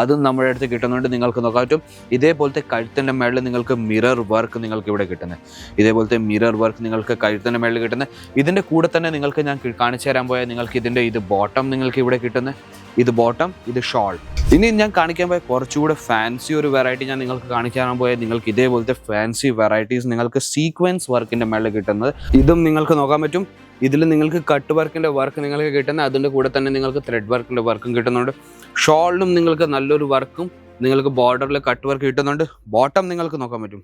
അതും നമ്മുടെ അടുത്ത് കിട്ടുന്നുണ്ട്. നിങ്ങൾക്ക് നോക്കാൻ പറ്റും. ഇതേപോലത്തെ കഴുത്തിന്റെ മേളിൽ നിങ്ങൾക്ക് മിറർ വർക്ക് നിങ്ങൾക്ക് ഇവിടെ കിട്ടുന്നത് ഇതേപോലത്തെ മിറർ വർക്ക് നിങ്ങൾക്ക് കഴുത്തിന്റെ മേളിൽ കിട്ടുന്നത് ഇതിന്റെ കൂടെ തന്നെ നിങ്ങൾക്ക് ഞാൻ കാണിച്ചു തരാൻ പോയാൽ നിങ്ങൾക്ക് ഇതിന്റെ ഇത് ബോട്ടം നിങ്ങൾക്ക് ഇവിടെ കിട്ടുന്നത് ഇത് ബോട്ടം ഇത് ഷോൾ ഇനി ഞാൻ കാണിക്കാൻ പോയ കുറച്ചുകൂടെ ഫാൻസി ഒരു വെറൈറ്റി ഞാൻ നിങ്ങൾക്ക് കാണിക്കാൻ പോയാൽ നിങ്ങൾക്ക് ഇതേപോലത്തെ ഫാൻസി വെറൈറ്റീസ് നിങ്ങൾക്ക് സീക്വൻസ് വർക്കിന്റെ മേളിൽ കിട്ടുന്നത്. ഇതും നിങ്ങൾക്ക് നോക്കാൻ പറ്റും. ഇതിൽ നിങ്ങൾക്ക് കട്ട് വർക്കിന്റെ വർക്ക് നിങ്ങൾക്ക് കിട്ടുന്നത് അതിന്റെ കൂടെ തന്നെ നിങ്ങൾക്ക് ത്രെഡ് വർക്കിന്റെ വർക്കും കിട്ടുന്നുണ്ട്. ഷോളിനും നിങ്ങൾക്ക് നല്ലൊരു വർക്കും നിങ്ങൾക്ക് ബോർഡറിൽ കട്ട് വർക്ക് കിട്ടുന്നുണ്ട്. ബോട്ടം നിങ്ങൾക്ക് നോക്കാൻ പറ്റും.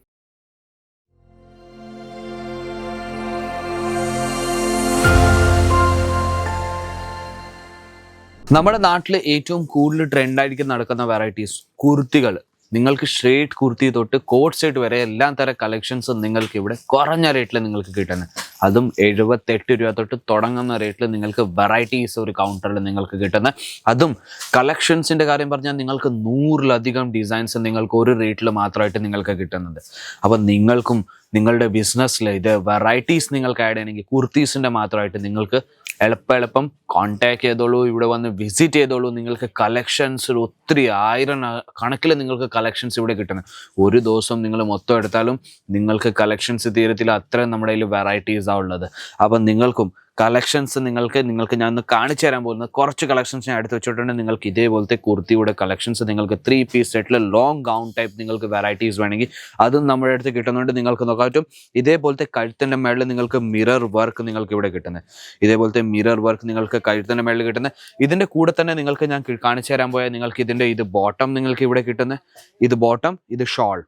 നമ്മുടെ നാട്ടിൽ ഏറ്റവും കൂടുതൽ ട്രെൻഡായിരിക്കും നടക്കുന്ന വെറൈറ്റീസ് കുർത്തികൾ നിങ്ങൾക്ക് സ്ട്രേറ്റ് കുർത്തി തൊട്ട് കോട്ട് സെറ്റ് വരെ എല്ലാ തരം കളക്ഷൻസും നിങ്ങൾക്ക് ഇവിടെ കുറഞ്ഞ റേറ്റിൽ നിങ്ങൾക്ക് കിട്ടുന്നത്. അതും എഴുപത്തെട്ട് രൂപ തൊട്ട് തുടങ്ങുന്ന റേറ്റിൽ നിങ്ങൾക്ക് വെറൈറ്റീസ് ഒരു കൗണ്ടറിൽ നിങ്ങൾക്ക് കിട്ടുന്ന. അതും കളക്ഷൻസിന്റെ കാര്യം പറഞ്ഞാൽ നിങ്ങൾക്ക് നൂറിലധികം ഡിസൈൻസ് നിങ്ങൾക്ക് ഒരു റേറ്റിൽ മാത്രമായിട്ട് നിങ്ങൾക്ക് കിട്ടുന്നത് അപ്പം നിങ്ങൾക്കും നിങ്ങളുടെ ബിസിനസ്സിൽ ഇത് വെറൈറ്റീസ് നിങ്ങൾക്ക് ആഡ് ചെയ്യണമെങ്കിൽ കുർത്തീസിന്റെ മാത്രമായിട്ട് നിങ്ങൾക്ക് എളുപ്പം എളുപ്പം കോൺടാക്ട് ചെയ്തോളൂ ഇവിടെ വന്ന് വിസിറ്റ് ചെയ്തോളൂ. നിങ്ങൾക്ക് കളക്ഷൻസ് ഒത്തിരി ആയിരം കണക്കിൽ നിങ്ങൾക്ക് കളക്ഷൻസ് ഇവിടെ കിട്ടുന്നത്. ഒരു ദിവസം നിങ്ങൾ മൊത്തം എടുത്താലും നിങ്ങൾക്ക് കളക്ഷൻസ് തീരത്തിൽ അത്രയും നമ്മുടെ കയ്യിൽ വെറൈറ്റീസാണ് ഉള്ളത്. അപ്പം നിങ്ങൾക്കും കളക്ഷൻസ് നിങ്ങൾക്ക് നിങ്ങൾക്ക് ഞാൻ ഒന്ന് കാണിച്ചു തരാൻ പോകുന്നത്. കുറച്ച് കളക്ഷൻസ് ഞാൻ എടുത്ത് വെച്ചിട്ടുണ്ട്. നിങ്ങൾക്ക് ഇതേപോലത്തെ കുർത്തിയുടെ കളക്ഷൻസ് നിങ്ങൾക്ക് ത്രീ പീസ് സെറ്റിൽ ലോങ് ഗൗൺ ടൈപ്പ് നിങ്ങൾക്ക് വെറൈറ്റീസ് വേണമെങ്കിൽ അതും നമ്മുടെ അടുത്ത് കിട്ടുന്നുണ്ട്. നിങ്ങൾക്ക് നോക്കാൻ പറ്റും. ഇതേപോലത്തെ കഴുത്തിന്റെ മേളിൽ നിങ്ങൾക്ക് മിറർ വർക്ക് നിങ്ങൾക്ക് ഇവിടെ കിട്ടുന്നത്. ഇതേപോലത്തെ മിറർ വർക്ക് നിങ്ങൾക്ക് കഴുത്തിന്റെ മേളിൽ കിട്ടുന്നത്. ഇതിന്റെ കൂടെ തന്നെ നിങ്ങൾക്ക് ഞാൻ കാണിച്ചു തരാൻ പോയാൽ നിങ്ങൾക്ക് ഇതിന്റെ ഇത് ബോട്ടം നിങ്ങൾക്ക് ഇവിടെ കിട്ടുന്നത്. ഇത് ബോട്ടം ഇത് ഷോൾ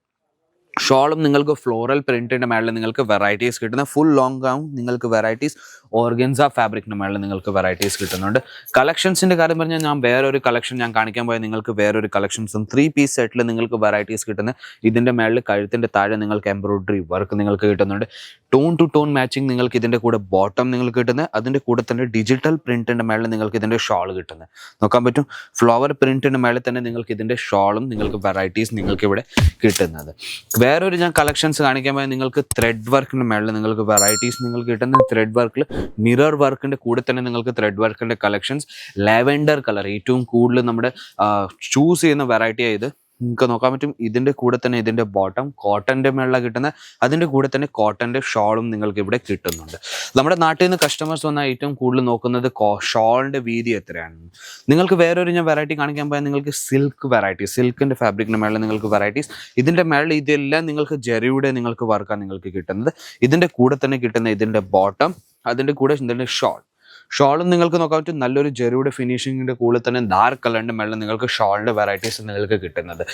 ഷോളും നിങ്ങൾക്ക് ഫ്ലോറൽ പ്രിന്റിന്റെ മേളിൽ നിങ്ങൾക്ക് വെറൈറ്റീസ് കിട്ടുന്ന ഫുൾ ലോങ് ഗൗൺ നിങ്ങൾക്ക് വെറൈറ്റീസ് ഓർഗൻസ ഫാബ്രിക്കിന്റെ മേളിൽ നിങ്ങൾക്ക് വെറൈറ്റീസ് കിട്ടുന്നുണ്ട്. കളക്ഷൻസിന്റെ കാര്യം പറഞ്ഞാൽ ഞാൻ വേറെ ഒരു കളക്ഷൻ ഞാൻ കാണിക്കാൻ പോയാൽ നിങ്ങൾക്ക് വേറെ ഒരു കളക്ഷൻസും ത്രീ പീസ് സെറ്റിൽ നിങ്ങൾക്ക് വെറൈറ്റീസ് കിട്ടുന്ന ഇതിന്റെ മേളിൽ കഴുത്തിന്റെ താഴെ നിങ്ങൾക്ക് എംബ്രോയിഡറി വർക്ക് നിങ്ങൾക്ക് കിട്ടുന്നുണ്ട്. ടോൺ ടു ടോൺ മാച്ചിങ് നിങ്ങൾക്ക് ഇതിന്റെ കൂടെ ബോട്ടം നിങ്ങൾക്ക് കിട്ടുന്നത് അതിന്റെ കൂടെ തന്നെ ഡിജിറ്റൽ പ്രിന്റിന്റെ മേളിൽ നിങ്ങൾക്ക് ഇതിന്റെ ഷോൾ കിട്ടുന്നത് നോക്കാൻ പറ്റും? ഫ്ലവർ പ്രിന്റിന്റെ മേളിൽ തന്നെ നിങ്ങൾക്ക് ഇതിന്റെ ഷോളും നിങ്ങൾക്ക് വെറൈറ്റീസ് നിങ്ങൾക്ക് ഇവിടെ കിട്ടുന്നത്. വേറൊരു ഞാൻ കളക്ഷൻസ് കാണിക്കാൻ പോയാൽ നിങ്ങൾക്ക് ത്രെഡ് വർക്കിന്റെ മേളിൽ നിങ്ങൾക്ക് വെറൈറ്റീസ് നിങ്ങൾക്ക് കിട്ടുന്ന ത്രെഡ് വർക്കിൽ മിറർ വർക്കിന്റെ കൂടെ തന്നെ നിങ്ങൾക്ക് ത്രെഡ് വർക്കിന്റെ കളക്ഷൻസ് ലാവെൻഡർ കളർ ഏറ്റവും കൂടുതൽ നമ്മുടെ ചൂസ് ചെയ്യുന്ന വെറൈറ്റി ആയത് നിങ്ങൾക്ക് നോക്കാൻ പറ്റും. ഇതിന്റെ കൂടെ തന്നെ ഇതിന്റെ ബോട്ടം കോട്ടന്റെ മേളിലാണ് കിട്ടുന്ന അതിന്റെ കൂടെ തന്നെ കോട്ടന്റെ ഷോളും നിങ്ങൾക്ക് ഇവിടെ കിട്ടുന്നുണ്ട്. നമ്മുടെ നാട്ടിൽ നിന്ന് കസ്റ്റമേഴ്സ് വന്ന ഏറ്റവും കൂടുതൽ നോക്കുന്നത് ഷോളിന്റെ വീതി എത്രയാണ്? നിങ്ങൾക്ക് വേറൊരു ഞാൻ വെറൈറ്റി കാണിക്കാൻ പോയാൽ നിങ്ങൾക്ക് സിൽക്ക് വെറൈറ്റി സിൽക്കിന്റെ ഫാബ്രിക്കിന്റെ മേളിൽ നിങ്ങൾക്ക് വെറൈറ്റീസ് ഇതിന്റെ മേളിൽ ഇതെല്ലാം നിങ്ങൾക്ക് ജെറിയുടെ നിങ്ങൾക്ക് വർക്കാണ് നിങ്ങൾക്ക് കിട്ടുന്നത്. ഇതിന്റെ കൂടെ തന്നെ കിട്ടുന്ന ഇതിന്റെ ബോട്ടം അതിന്റെ കൂടെ ഇതിന്റെ ഷോൾ ഷോളും നിങ്ങൾക്ക് നോക്കാൻ പറ്റും. നല്ലൊരു ജെറിയുടെ ഫിനിഷിങ്ങിന്റെ കൂടെ തന്നെ ഡാർക്ക് കളറിന്റെ മേളിൽ നിങ്ങൾക്ക് ഷോളിന്റെ വെറൈറ്റീസ് നിങ്ങൾക്ക് കിട്ടുന്നത്.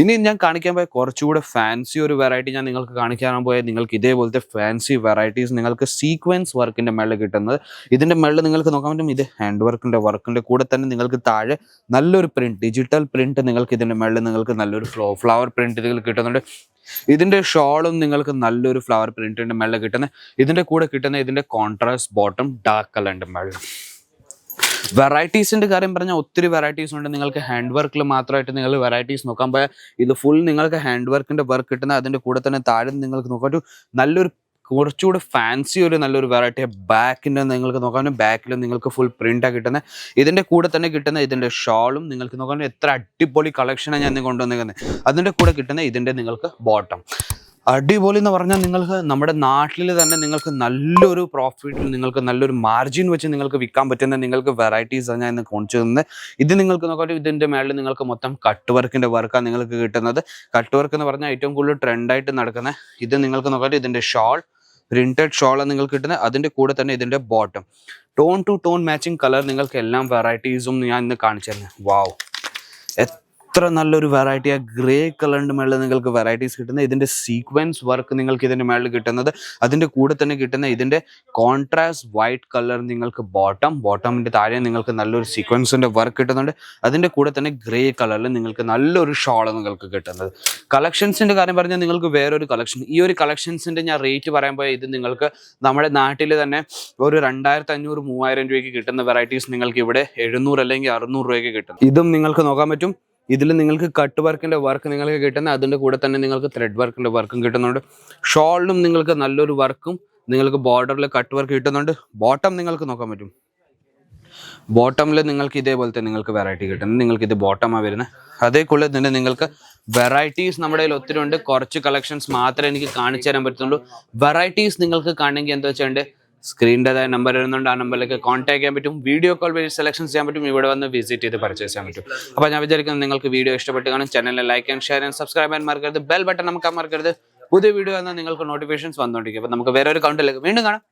ഇനി ഞാൻ കാണിക്കാൻ പോയ കുറച്ചുകൂടെ ഫാൻസി ഒരു വെറൈറ്റി ഞാൻ നിങ്ങൾക്ക് കാണിക്കാൻ പോയാൽ നിങ്ങൾക്ക് ഇതേപോലത്തെ ഫാൻസി വെറൈറ്റീസ് നിങ്ങൾക്ക് സീക്വൻസ് വർക്കിന്റെ മേളിൽ കിട്ടുന്നത്. ഇതിന്റെ മേളിൽ നിങ്ങൾക്ക് നോക്കാൻ പറ്റും. ഇത് ഹാൻഡ് വർക്കിന്റെ വർക്കിന്റെ കൂടെ തന്നെ നിങ്ങൾക്ക് താഴെ നല്ലൊരു പ്രിന്റ് ഡിജിറ്റൽ പ്രിന്റ് നിങ്ങൾക്ക് ഇതിന്റെ മേളിൽ നിങ്ങൾക്ക് നല്ലൊരു ഫ്ലോ ഫ്ലവർ പ്രിന്റ് ഇതിൽ കിട്ടുന്നുണ്ട്. ഇതിന്റെ ഷോളും നിങ്ങൾക്ക് നല്ലൊരു ഫ്ലവർ പ്രിന്റിന്റെ മേളിൽ കിട്ടുന്നത്. ഇതിന്റെ കൂടെ കിട്ടുന്ന ഇതിന്റെ കോൺട്രാസ്റ്റ് ബോട്ടം ഡാർക്ക് കളറിന്റെ മേളിൽ വെറൈറ്റീസിന്റെ കാര്യം പറഞ്ഞാൽ ഒത്തിരി വെറൈറ്റീസ് ഉണ്ട്. നിങ്ങൾക്ക് ഹാൻഡ് വർക്കിൽ മാത്രമായിട്ട് നിങ്ങൾ വെറൈറ്റീസ് നോക്കാൻ പോയാൽ ഇത് ഫുൾ നിങ്ങൾക്ക് ഹാൻഡ് വർക്കിന്റെ വർക്ക് കിട്ടുന്ന അതിന്റെ കൂടെ തന്നെ താഴെ നിങ്ങൾക്ക് നോക്കാൻ ഒരു നല്ലൊരു കുറച്ചുകൂടി ഫാൻസി ഒരു നല്ലൊരു വെറൈറ്റി ബാക്കിന്റെ നിങ്ങൾക്ക് നോക്കാൻ ബാക്കിൽ നിങ്ങൾക്ക് ഫുൾ പ്രിന്റാണ് കിട്ടുന്നത് ഇതിന്റെ കൂടെ തന്നെ കിട്ടുന്ന ഇതിന്റെ ഷോളും നിങ്ങൾക്ക് നോക്കാൻ എത്ര അടിപൊളി കളക്ഷനാണ് ഞാൻ കൊണ്ടുവന്നിരിക്കുന്നത് അതിന്റെ കൂടെ കിട്ടുന്ന ഇതിന്റെ നിങ്ങൾക്ക് ബോട്ടം അടിപൊളി എന്ന് പറഞ്ഞാൽ നിങ്ങൾക്ക് നമ്മുടെ നാട്ടിൽ തന്നെ നിങ്ങൾക്ക് നല്ലൊരു പ്രോഫിറ്റിൽ നിങ്ങൾക്ക് നല്ലൊരു മാർജിൻ വെച്ച് നിങ്ങൾക്ക് വിൽക്കാൻ പറ്റുന്ന നിങ്ങൾക്ക് വെറൈറ്റീസ് ഞാൻ ഇന്ന് കൊണ്ടുവച്ചു തന്നത് ഇത് നിങ്ങൾക്ക് നോക്കാം ഇതിന്റെ മേളിൽ നിങ്ങൾക്ക് മൊത്തം കട്ട് വർക്കിന്റെ വർക്കാണ് നിങ്ങൾക്ക് കിട്ടുന്നത്. കട്ട് വർക്ക് എന്ന് പറഞ്ഞാൽ ഏറ്റവും കൂടുതൽ ട്രെൻഡായിട്ട് നടക്കുന്ന ഇത് നിങ്ങൾക്ക് നോക്കാം ഇതിന്റെ ഷോൾ പ്രിന്റഡ് ഷോളാണ് നിങ്ങൾക്ക് കിട്ടുന്നത്. അതിന്റെ കൂടെ തന്നെ ഇതിന്റെ bottom tone to tone matching colour നിങ്ങൾക്ക് എല്ലാം വെറൈറ്റീസും ഞാൻ ഇന്ന് കാണിച്ചു തന്നെ വാവ് എത്ര നല്ലൊരു വെറൈറ്റി ആ ഗ്രേ കളറിന്റെ മേളിൽ നിങ്ങൾക്ക് വെറൈറ്റീസ് കിട്ടുന്നത് ഇതിന്റെ സീക്വൻസ് വർക്ക് നിങ്ങൾക്ക് ഇതിന്റെ മേളിൽ കിട്ടുന്നത് അതിന്റെ കൂടെ തന്നെ കിട്ടുന്ന ഇതിന്റെ കോൺട്രാസ്റ്റ് വൈറ്റ് കളർ നിങ്ങൾക്ക് ബോട്ടം ബോട്ടമിന്റെ താഴെ നിങ്ങൾക്ക് നല്ലൊരു സീക്വൻസിന്റെ വർക്ക് കിട്ടുന്നുണ്ട്. അതിന്റെ കൂടെ തന്നെ ഗ്രേ കളറിൽ നിങ്ങൾക്ക് നല്ലൊരു ഷോൾ നിങ്ങൾക്ക് കിട്ടുന്നത്. കളക്ഷൻസിന്റെ കാര്യം പറഞ്ഞാൽ നിങ്ങൾക്ക് വേറൊരു കളക്ഷൻ ഈ ഒരു കളക്ഷൻസിന്റെ ഞാൻ റേറ്റ് പറയാൻ പോയാൽ ഇത് നിങ്ങൾക്ക് നമ്മുടെ നാട്ടിൽ തന്നെ ഒരു രണ്ടായിരത്തി അഞ്ഞൂറ് മൂവായിരം രൂപയ്ക്ക് കിട്ടുന്ന വെറൈറ്റീസ് നിങ്ങൾക്ക് ഇവിടെ എഴുന്നൂറ് അല്ലെങ്കിൽ അറുന്നൂറ് രൂപയ്ക്ക് കിട്ടും ഇതും നിങ്ങൾക്ക് നോക്കാൻ പറ്റും. ഇതിൽ നിങ്ങൾക്ക് കട്ട് വർക്കിന്റെ വർക്ക് നിങ്ങൾക്ക് കിട്ടുന്ന അതിന്റെ കൂടെ തന്നെ നിങ്ങൾക്ക് ത്രെഡ് വർക്കിന്റെ വർക്കും കിട്ടുന്നുണ്ട്. ഷോളിലും നിങ്ങൾക്ക് നല്ലൊരു വർക്കും നിങ്ങൾക്ക് ബോർഡറിൽ കട്ട് വർക്ക് കിട്ടുന്നുണ്ട്. ബോട്ടം നിങ്ങൾക്ക് നോക്കാൻ പറ്റും. ബോട്ടമിൽ നിങ്ങൾക്ക് ഇതേപോലത്തെ നിങ്ങൾക്ക് വെറൈറ്റി കിട്ടുന്നത് നിങ്ങൾക്ക് ഇത് ബോട്ടമാണ് വരുന്നത് അതേക്കുള്ള തന്നെ നിങ്ങൾക്ക് വെറൈറ്റീസ് നമ്മുടെ കയ്യിൽ ഒത്തിരി ഉണ്ട്. കുറച്ച് കളക്ഷൻസ് മാത്രമേ എനിക്ക് കാണിച്ചു തരാൻ പറ്റുന്നുള്ളൂ. വെറൈറ്റീസ് നിങ്ങൾക്ക് കാണണമെങ്കിൽ എന്താ വെച്ചാൽ സ്ക്രീനിന്റെതായ നമ്പർ വരുന്നുണ്ട്. ആ നമ്പറിലേക്ക് കോൺടാക്ട് ചെയ്യാൻ പറ്റും. വീഡിയോ കോൾ വഴി സെലക്ഷൻ ചെയ്യാൻ പറ്റും. ഇവിടെ വന്ന് വിസിറ്റ് ചെയ്ത് പർച്ചേസ് ചെയ്യാൻ പറ്റും. അപ്പോൾ ഞാൻ വിചാരിക്കുന്നത് നിങ്ങൾക്ക് വീഡിയോ ഇഷ്ടപ്പെട്ട് കാണും. ചാനലിൽ like and share and subscribe and മറക്കരുത്. ബെൽ ബട്ടൺ നമുക്ക് മറക്കരുത് പുതിയ വീഡിയോ വന്നാൽ നിങ്ങൾക്ക് നോട്ടിഫിക്കേഷൻസ് വന്നുകൊണ്ടിരിക്കും അപ്പോൾ നമുക്ക് വേറെ ഒരു കൗണ്ടിലേക്ക് വീണ്ടും കാണാം.